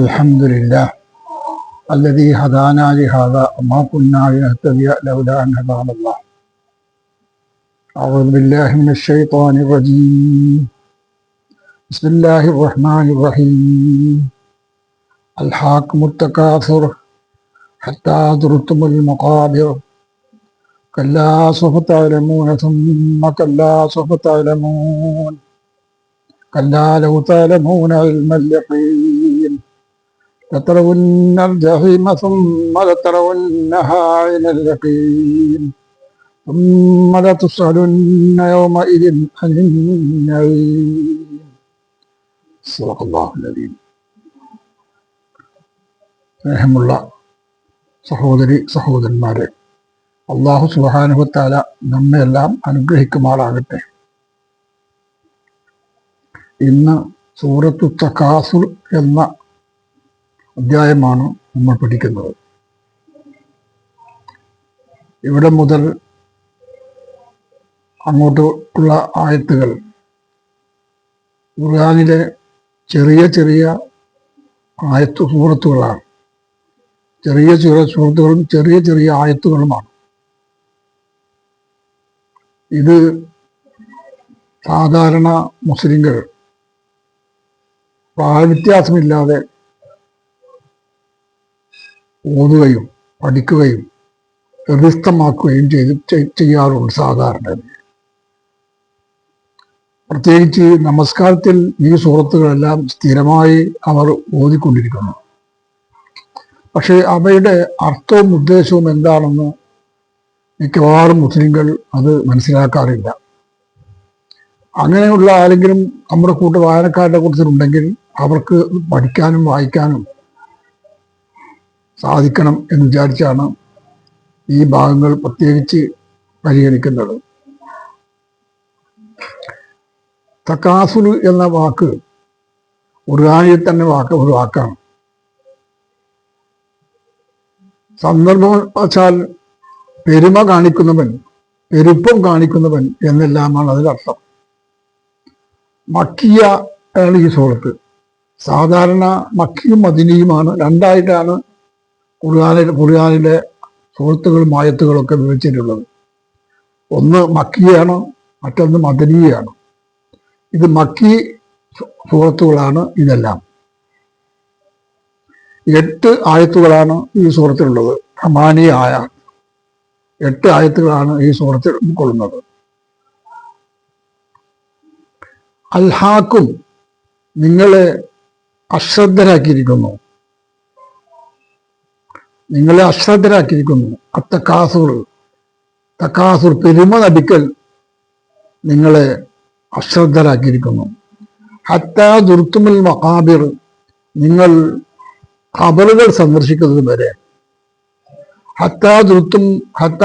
الحمد لله الذي هدانا لهذا وما كنا لنهتدي لولا ان هدانا الله أعوذ بالله من الشيطان الرجيم بسم الله الرحمن الرحيم الحاكم التكاثر حتى زرتم المقابر كلا سوف تعلمون ثم كلا سوف تعلمون كلا لو تعلمون علم اليقين لترون الجحيم ثم لترونها عين اليقين ثم لتسألن يومئذ عن النعيم صدق الله العظيم സ്നേഹമുള്ള സഹോദരി സഹോദരന്മാരെ അള്ളാഹു സുബാനുഭത്താല നമ്മയെല്ലാം അനുഗ്രഹിക്കുമാറാകട്ടെ ഇന്ന് സൂറത്തു തക്കാസുർ എന്ന അധ്യായമാണ് നമ്മൾ പഠിക്കുന്നത്. ഇവിടെ മുതൽ അങ്ങോട്ടുള്ള ആയത്തുകൾ ഖുർആാനിലെ ചെറിയ ചെറിയ ആയത്ത് സൂറത്തുകളാണ്. ചെറിയ ചെറിയ സുഹൃത്തുക്കളും ചെറിയ ചെറിയ ആയത്തുകളുമാണ്. ഇത് സാധാരണ മുസ്ലിങ്ങൾ പ്രായവ്യത്യാസമില്ലാതെ ഓതുകയും പഠിക്കുകയും ഹൃദയസ്ഥമാക്കുകയും ചെയ്ത് ചെയ്യാറുണ്ട് സാധാരണ. പ്രത്യേകിച്ച് നമസ്കാരത്തിൽ ഈ സുഹൃത്തുക്കളെല്ലാം സ്ഥിരമായി അവർ ഓതിക്കൊണ്ടിരിക്കുന്നു. പക്ഷേ അവയുടെ അർത്ഥവും ഉദ്ദേശവും എന്താണെന്ന് മിക്കവാറും മുസ്ലിങ്ങൾ അത് മനസ്സിലാക്കാറില്ല. അങ്ങനെയുള്ള ആരെങ്കിലും നമ്മുടെ കൂട്ട വായനക്കാരുടെ കൂട്ടത്തിലുണ്ടെങ്കിൽ അവർക്ക് പഠിക്കാനും വായിക്കാനും സാധിക്കണം എന്ന് വിചാരിച്ചാണ് ഈ ഭാഗങ്ങൾ പ്രത്യേകിച്ച് പരിഗണിക്കുന്നത്. തക്കാസുൽ എന്ന വാക്ക് ഖുർആാനിൽ തന്നെ വാക്ക് ഒരു വാക്കാണ്. സന്ദർഭാൽ പെരുമ കാണിക്കുന്നവൻ പെരുപ്പം കാണിക്കുന്നവൻ എന്നെല്ലാമാണ് അതിലർത്ഥം മക്കിയ ആണ് ഈ സുഹൃത്ത് സാധാരണ മക്കിയും മദിനിയുമാണ് രണ്ടായിട്ടാണ് ഖുർആാനിലെ കുറുഹാനിലെ സുഹൃത്തുക്കളും ആയത്തുകളൊക്കെ വിവരിച്ചിട്ടുള്ളത്. ഒന്ന് മക്കിയാണ് മറ്റൊന്ന് മദനീയാണ് ഇത് മക്കി സുഹൃത്തുക്കളാണ് ഇതെല്ലാം. എട്ട് ആയത്തുകളാണ് ഈ സുഹൃത്തിലുള്ളത്. റമാനി ആയ എട്ട് ആയത്തുകളാണ് ഈ സുഹൃത്തിൽ ഉൾക്കൊള്ളുന്നത്. അൽഹാക്കും നിങ്ങളെ അശ്രദ്ധരാക്കിയിരിക്കുന്നു. നിങ്ങളെ അശ്രദ്ധരാക്കിയിരിക്കുന്നു. അത്തക്കാസുർ തക്കാസുർ പെരുമ നടിക്കൽ നിങ്ങളെ അശ്രദ്ധരാക്കിയിരിക്കുന്നു. ഹത്താ ദുർത്തുമൽ മഹാബിർ നിങ്ങൾ ഖബറുകൾ സന്ദർശിക്കുന്നത് വരെ. ഹത്ത ദുർത്തും ഹത്ത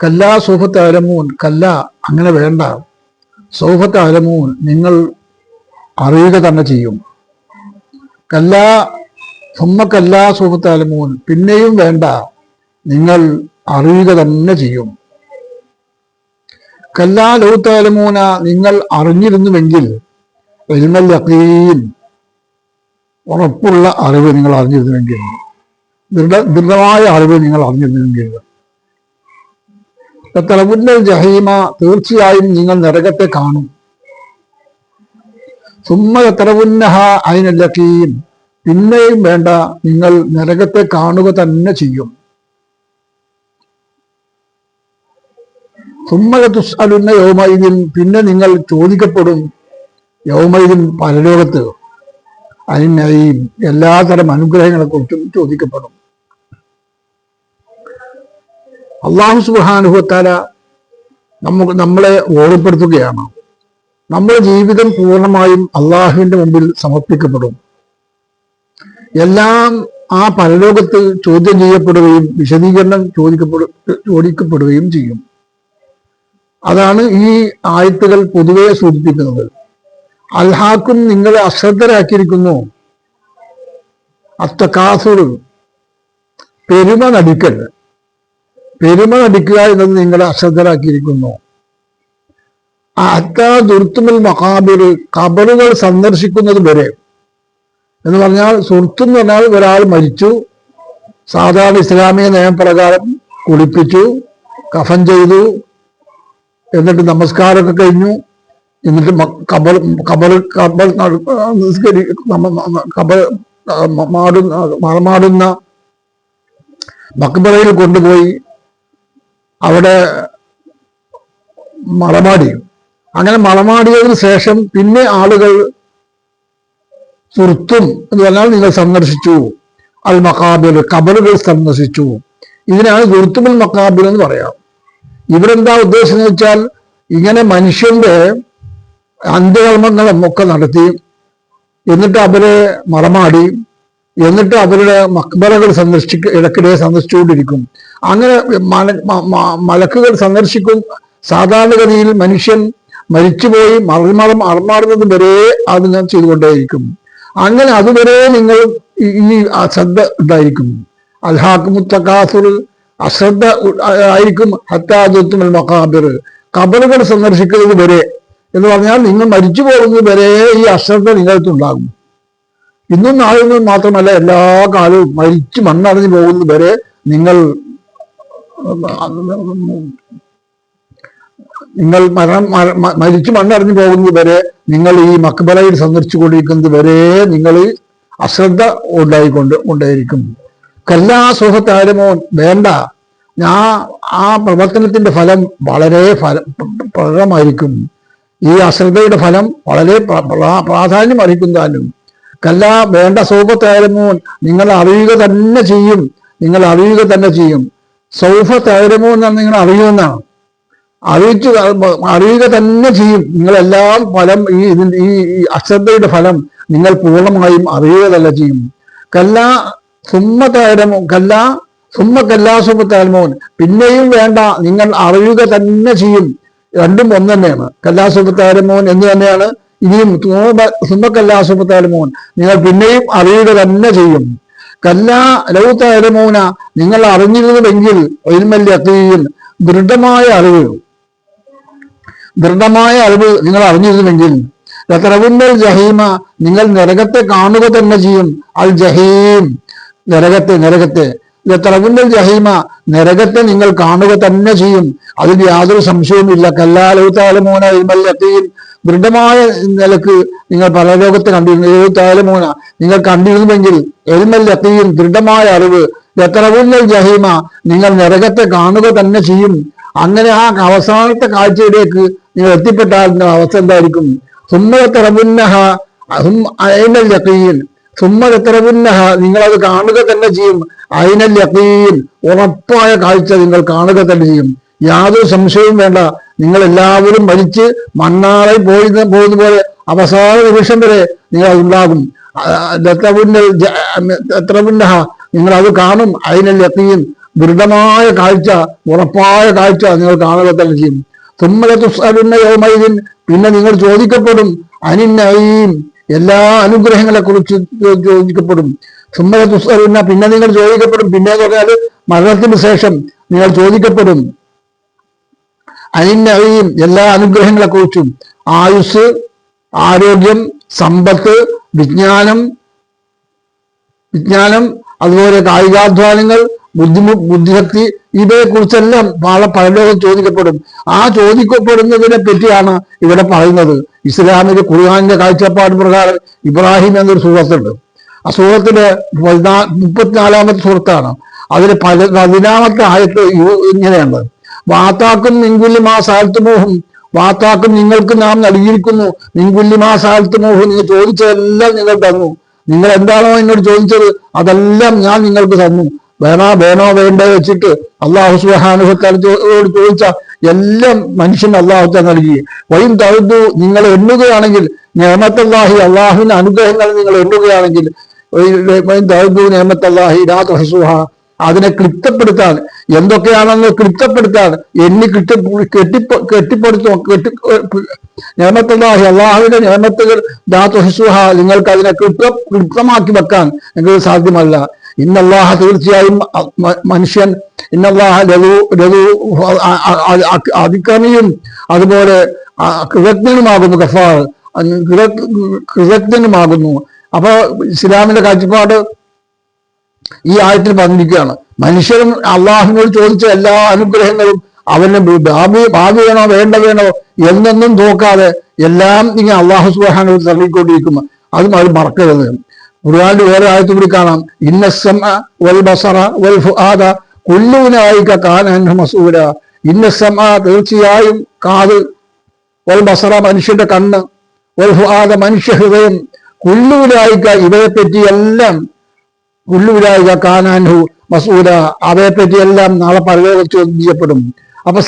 കല്ലാ സോഫത്ത് അലമൂൻ കല്ല അങ്ങനെ വേണ്ട. സൗഫത്ത് അലമൂൻ നിങ്ങൾ അറിയുക തന്നെ ചെയ്യും. കല്ലാ സുമ്മ കല്ലാ സൂഫത്ത് അലമൂൻ പിന്നെയും വേണ്ട. നിങ്ങൾ അറിയുക തന്നെ ചെയ്യും. കല്ലാ ലൗത്താലമൂന നിങ്ങൾ അറിഞ്ഞിരുന്നുവെങ്കിൽ എൽമൽ ഉറപ്പുള്ള അറിവ് നിങ്ങൾ അറിഞ്ഞിരുന്നുവെങ്കിൽ ദൃഢ ദൃഢമായ അറിവ് നിങ്ങൾ അറിഞ്ഞിരുന്നുവെങ്കിൽ. തലമുന്നൽ ജഹീമ തീർച്ചയായും നിങ്ങൾ നരകത്തെ കാണും. സുമ്മ തലമുന്നഹ അതിനല്ലക്കീൻ പിന്നെയും വേണ്ട നിങ്ങൾ നരകത്തെ കാണുക തന്നെ ചെയ്യും. സുമ്മലത്തുസ് അലുന്ന യൗമൈദിൻ പിന്നെ നിങ്ങൾ ചോദിക്കപ്പെടും യൗമൈദിൻ പരലോകത്ത്. അതിനയും എല്ലാതരം അനുഗ്രഹങ്ങളെ കുറിച്ചും ചോദിക്കപ്പെടും. അള്ളാഹു സുബാനുഭവത്താല നമുക്ക് നമ്മളെ ഓർമ്മപ്പെടുത്തുകയാണ്. നമ്മുടെ ജീവിതം പൂർണമായും അള്ളാഹുവിന്റെ മുമ്പിൽ സമർപ്പിക്കപ്പെടും. എല്ലാം ആ പരലോകത്ത് ചോദ്യം ചെയ്യപ്പെടുകയും വിശദീകരണം ചോദിക്കപ്പെടു ചോദിക്കപ്പെടുകയും ചെയ്യും. അതാണ് ഈ ആയത്തുകൾ പൊതുവെ സൂചിപ്പിക്കുന്നത്. അൽഹാക്കും നിങ്ങളെ അശ്രദ്ധരാക്കിയിരിക്കുന്നു. അത്തക്കാസുർ പെരുമ നടിക്കൽ. പെരുമ നടിക്കുക എന്നത് നിങ്ങളെ അശ്രദ്ധരാക്കിയിരിക്കുന്നു. അത്ത ദുർത്തുമൽ മഹാബിർ കബറുകൾ സന്ദർശിക്കുന്നത് വരെ എന്ന് പറഞ്ഞാൽ സുഹൃത്ത് എന്ന് പറഞ്ഞാൽ ഒരാൾ മരിച്ചു. സാധാരണ ഇസ്ലാമിക നിയമപ്രകാരം കുളിപ്പിച്ചു കഫൻ ചെയ്തു എന്നിട്ട് നമസ്കാരമൊക്കെ കഴിഞ്ഞു. എന്നിട്ട് കബൽ കബൽ കബൽ നിസ്കരി മ- മാടുന്ന മറമാടുന്ന മക്ബറയിൽ കൊണ്ടുപോയി. അവിടെ മറമാടി അങ്ങനെ മറമാടിയതിനു ശേഷം പിന്നെ ആളുകൾ സുഹൃത്തും എന്ന് പറഞ്ഞാൽ നിങ്ങൾ സന്ദർശിച്ചു. അൽ മക്കാബിൽ കബറുകൾ സന്ദർശിച്ചു. ഇതിനാണ് സുഹൃത്തുൽ മക്കാബിൽ എന്ന് പറയാം. ഇവരെന്താ ഉദ്ദേശം വെച്ചാൽ ഇങ്ങനെ മനുഷ്യന്റെ അന്ത്യകർമ്മങ്ങളും ഒക്കെ നടത്തി എന്നിട്ട് അവരെ മറമാടി എന്നിട്ട് അവരുടെ മക്ബറകൾ സന്ദർശിക്ക ഇടക്കിടെ സന്ദർശിച്ചുകൊണ്ടിരിക്കും. അങ്ങനെ മലക്കുകൾ സന്ദർശിക്കും. സാധാരണഗതിയിൽ മനുഷ്യൻ മരിച്ചുപോയി മറമറം അറമാടുന്നത് വരെ അത് ഞാൻ ചെയ്തുകൊണ്ടേയിരിക്കും. അങ്ങനെ അതുവരെ നിങ്ങൾ ഈ- അശ്രദ്ധ ഉണ്ടായിരിക്കും. അൽഹാഖുമുത്തക്കാസുർ അശ്രദ്ധ ആയിരിക്കും ഹത്താദത്തുമൽ മക്കാബിർ കബറുകൾ സന്ദർശിക്കുന്നത് വരെ എന്ന് പറഞ്ഞാൽ നിങ്ങൾ മരിച്ചു പോകുന്നത് വരെ ഈ അശ്രദ്ധ നിങ്ങൾക്കുണ്ടാകും ഇന്നും നാളെ മാത്രമല്ല എല്ലാ കാലവും മരിച്ചു മണ്ണടഞ്ഞു പോകുന്നത് വരെ നിങ്ങൾ നിങ്ങൾ മരണം മര- മരിച്ചു മണ്ണറിഞ്ഞു പോകുന്നത് വരെ നിങ്ങൾ ഈ മക്ബലയിൽ സന്ദർശിച്ചു കൊണ്ടിരിക്കുന്നത് വരെ നിങ്ങൾ അശ്രദ്ധ ഉണ്ടായിക്കൊണ്ട് ഉണ്ടായിരിക്കും. കല്ലാ സുഹൃത്താരമോ വേണ്ട. ഞാൻ ആ പ്രവർത്തനത്തിന്റെ ഫലം വളരെ ഫല പ്രകടമായിരിക്കും. ഈ അശ്രദ്ധയുടെ ഫലം വളരെ പ്രാധാന്യം അർഹിക്കുന്നതാനും. കല്ല വേണ്ട സൗഫത്താരമോൻ നിങ്ങൾ അറിയുക തന്നെ ചെയ്യും. നിങ്ങൾ അറിയുക തന്നെ ചെയ്യും. സൗഫ തൈരമോ എന്നാണ് നിങ്ങൾ അറിയുമെന്നാണ് അറിയിച്ചു അറിയുക തന്നെ ചെയ്യും. നിങ്ങളെല്ലാം ഫലം ഈ ഇതിന്റെ ഈ അശ്രദ്ധയുടെ ഫലം നിങ്ങൾ പൂർണമായും അറിയുക തന്നെ ചെയ്യും. കല്ല സുമ്മ തൈരമോ കല്ല സുമ്മ കല്ലാസുമത്താൽമോൻ പിന്നെയും വേണ്ട. നിങ്ങൾ അറിയുക തന്നെ ചെയ്യും. രണ്ടും ഒന്ന് തന്നെയാണ്. കല്ലാസുമത്താരമോൻ എന്ന് തന്നെയാണ്. ഇനിയും സുമ്മ കല്ലാസുമത്താൽമോൻ നിങ്ങൾ പിന്നെയും അറിയുക തന്നെ ചെയ്യും. കല്ല ലൗത്താരമോന നിങ്ങൾ അറിഞ്ഞിരുന്നുവെങ്കിൽ ഒയിൽമല്യത്തിൽ ദൃഢമായ അറിവ്. ദൃഢമായ അറിവ് നിങ്ങൾ അറിഞ്ഞിരുന്നുവെങ്കിൽ ലതറവില്ലൽ ജഹീമ നിങ്ങൾ നരകത്തെ കാണുക തന്നെ ചെയ്യും. അൽ ജഹീം. നരകത്തെ നരകത്തെ. ലതറവില്ലൽ ജഹീമ നരകത്തെ നിങ്ങൾ കാണുക തന്നെ ചെയ്യും. അതിൽ യാതൊരു സംശയവും ഇല്ല കല്ലാലൗത്താലമോന ഇമല്ലത്തെയും ദൃഢമായ നിലയ്ക്ക് നിങ്ങൾ പരലോകത്തെ കണ്ടിരുന്നു. എഴുത്താലമോന നിങ്ങൾ കണ്ടിരുന്നുവെങ്കിൽ എൽമല്ലത്തിൽ ദൃഢമായ അറിവ്. ലത്തറവുന്നൽ ജഹീമ നിങ്ങൾ നരകത്തെ കാണുക തന്നെ ചെയ്യും. അങ്ങനെ ആ അവസാനത്തെ കാഴ്ചയിലേക്ക് നിങ്ങൾ എത്തിപ്പെട്ടാൽ നിങ്ങളുടെ അവസ്ഥ എന്തായിരിക്കും? സുമ്മതറവുന്നഹ നിങ്ങൾ അത് കാണുക തന്നെ ചെയ്യും. അയിനൽ യക്കീൻ ഉറപ്പായ കാഴ്ച നിങ്ങൾ കാണുക തന്നെ ചെയ്യും. യാതൊരു സംശയവും വേണ്ട. നിങ്ങൾ എല്ലാവരും മരിച്ച് മണ്ണാളെ പോയി പോകുന്ന പോലെ അവസാന നിമിഷം വരെ നിങ്ങൾ അതുണ്ടാകും എത്രപുന്നഹ നിങ്ങൾ അത് കാണും. അയിനൽ യക്കീൻ ദൃഢമായ കാഴ്ച ഉറപ്പായ കാഴ്ച നിങ്ങൾ കാണുക തന്നെ ചെയ്യും. തുമ്മല തുസ്അലുന്ന യൗമൈദിൻ പിന്നെ നിങ്ങൾ ചോദിക്കപ്പെടും അനിന്നയും എല്ലാ അനുഗ്രഹങ്ങളെ കുറിച്ച് ചോദിക്കപ്പെടും. തുമ്മല തുസ്അലുന്ന പിന്നെ നിങ്ങൾ ചോദിക്കപ്പെടും പിന്നെ പറഞ്ഞാൽ മരണത്തിന് ശേഷം നിങ്ങൾ ചോദിക്കപ്പെടും. അനിന്നയും എല്ലാ അനുഗ്രഹങ്ങളെ കുറിച്ചും ആയുസ് ആരോഗ്യം സമ്പത്ത് വിജ്ഞാനം വിജ്ഞാനം അതുപോലെ കായികാധ്വാനങ്ങൾ ബുദ്ധിമു ബുദ്ധിശക്തി ഇവയെ കുറിച്ചെല്ലാം നാളെ പരലോകം ചോദിക്കപ്പെടും. ആ ചോദിക്കപ്പെടുന്നതിനെ പറ്റിയാണ് ഇവിടെ പറയുന്നത്. ഇസ്ലാമിന്റെ ഖുർആാനിന്റെ കാഴ്ചപ്പാട് പ്രകാരം ഇബ്രാഹിം എന്നൊരു സുഹൃത്തുണ്ട് ആ സൂറത്തിലെ പതിനാ മുപ്പത്തിനാലാമത്തെ സുഹൃത്താണ് അതിൽ പല പതിനാമത്തെ ആയത്ത് ഇങ്ങനെയാണ്. വാത്താക്കും ആ മാ സാൽത്തുമോഹും വാത്താക്കും നിങ്ങൾക്ക് നാം നൽകിയിരിക്കുന്നു. നിങ്കുല്ലി മാ സാൽത്തുമോഹും നിങ്ങൾ ചോദിച്ചതെല്ലാം നിങ്ങൾ തന്നു. നിങ്ങൾ എന്താണോ എന്നോട് ചോദിച്ചത് അതെല്ലാം ഞാൻ നിങ്ങൾക്ക് തന്നു. വേണോ വേണോ വേണ്ടോ വെച്ചിട്ട് അള്ളാഹു സുഹാനുഭത്തോട് ചോദിച്ച എല്ലാം മനുഷ്യൻ അള്ളാഹുത്തെ നൽകി. വൈം തഴുതു നിങ്ങൾ എണ്ണുകയാണെങ്കിൽ നിയമത്തല്ലാഹി അള്ളാഹുവിന്റെ അനുഗ്രഹങ്ങൾ നിങ്ങൾ എണ്ണുകയാണെങ്കിൽ തഴുതു നിയമത്തല്ലാഹി രാത് ഹസുഹ അതിനെ ക്ലിപ്തപ്പെടുത്താൻ എന്തൊക്കെയാണെന്ന് ക്ലിപ്തപ്പെടുത്താൻ എണ്ണി കിട്ടി കെട്ടി കെട്ടിപ്പടുത്തു കെട്ടി നിയമത്തല്ലാഹി അള്ളാഹുവിന്റെ നിയമത്തുകൾ ദാത്തു ഹസുഹ നിങ്ങൾക്ക് അതിനെ ക്ലിപ്ത ക്ലിപ്തമാക്കി വെക്കാൻ നിങ്ങൾക്ക് സാധ്യമല്ല. ഇന്നല്ലാഹ തീർച്ചയായും മനുഷ്യൻ ഇന്നല്ലാഹ ലഘു ലഘു അതിക്രമിയും അതുപോലെ കൃതജ്ഞനുമാകുന്നു ഗഫാർ. കൃത- കൃതജ്ഞനുമാകുന്നു. അപ്പൊ ഇസ്ലാമിന്റെ കാഴ്ചപ്പാട് ഈ ആയത്തിൽ പറഞ്ഞിരിക്കുകയാണ്. മനുഷ്യൻ അള്ളാഹുവിനോട് ചോദിച്ച എല്ലാ അനുഗ്രഹങ്ങളും അവന് ഭാവി ഭാവി വേണോ വേണ്ട വേണോ എന്നൊന്നും നോക്കാതെ എല്ലാം ഇങ്ങനെ അള്ളാഹു സുബാനോട് തള്ളിക്കൊണ്ടിരിക്കും അതും അത് മറക്കരുത്. ഖുർആാന്റെ വേറെ ആയത്ത് കൂടി കാണാം. ഇന്നസമ വൽ ബസറ വൽ ഫുആദ. കുല്ലുവിനായിക്ക കാനൻ മസൂല. ഇന്നസമ തീർച്ചയായും കാത് വൽ ബസറ മനുഷ്യന്റെ കണ്ണ്. വൽ ഫുആദ മനുഷ്യ ഹൃദയം. കുല്ലുവിനായിക്ക ഇവയെപ്പറ്റി എല്ലാം. കുല്ലുവിനായിക കാനാൻഹു മസൂല. അവയെപ്പറ്റി എല്ലാം നാളെ പരലോകം ചോദ്യം ചെയ്യപ്പെടും അപ്പൊ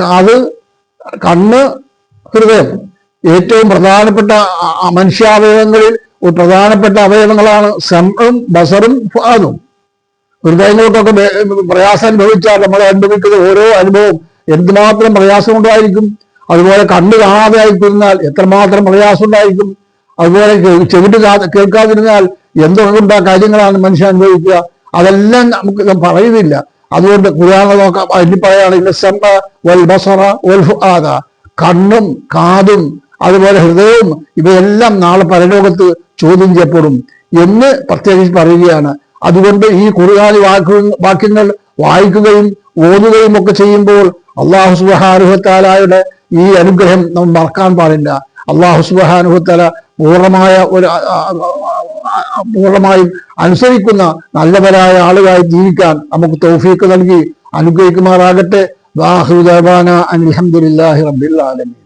കാത് കണ്ണ് ഹൃദയം. ഏറ്റവും പ്രധാനപ്പെട്ട മനുഷ്യാവയവങ്ങളിൽ പ്രധാനപ്പെട്ട അവയവങ്ങളാണ് സംറും ബസറും ഫാദും. ഹൃദയങ്ങൾക്കൊക്കെ പ്രയാസം അനുഭവിച്ചാൽ നമ്മൾ അനുഭവിക്കുന്ന ഓരോ അനുഭവം എന്തുമാത്രം പ്രയാസം ഉണ്ടായിരിക്കും അതുപോലെ കണ്ണു കാണാതെ ആയിത്തിരുന്നാൽ എത്രമാത്രം പ്രയാസം ഉണ്ടായിരിക്കും അതുപോലെ ചെവിട്ട് കേൾക്കാതിരുന്നാൽ എന്തുകൊണ്ട് കാര്യങ്ങളാണ് മനുഷ്യൻ അനുഭവിക്കുക. അതെല്ലാം നമുക്ക് പറയുന്നില്ല. അതുകൊണ്ട് ഖുർആാന നോക്കാം. അതിന് പറയുകയാണെങ്കിൽ സെമ്പ വൽ ബസറ വൽ ഫുആദ. കണ്ണും കാതും അതുപോലെ ഹൃദയവും ഇവയെല്ലാം നാളെ പരലോകത്ത് ചോദ്യം ചെയ്യപ്പെടും എന്ന് പ്രത്യേകിച്ച് പറയുകയാണ്. അതുകൊണ്ട് ഈ കുറുകാലി വാക്കു വാക്യങ്ങൾ വായിക്കുകയും ഓതുകയും ഒക്കെ ചെയ്യുമ്പോൾ അള്ളാഹു സുബഹാനുഹത്താലായുടെ ഈ അനുഗ്രഹം നമ്മൾ മറക്കാൻ പാടില്ല. അള്ളാഹു സുബഹാനുഹത്താല പൂർണമായ ഒരു പൂർണമായും അനുസരിക്കുന്ന നല്ലവരായ ആളുകളായി ജീവിക്കാൻ നമുക്ക് തൗഫീക്ക് നൽകി അനുഗ്രഹിക്കുമാറാകട്ടെ. വാഹുദാന അലഹമുല്ലാഹി റബ്ബിൽ ആലമീൻ.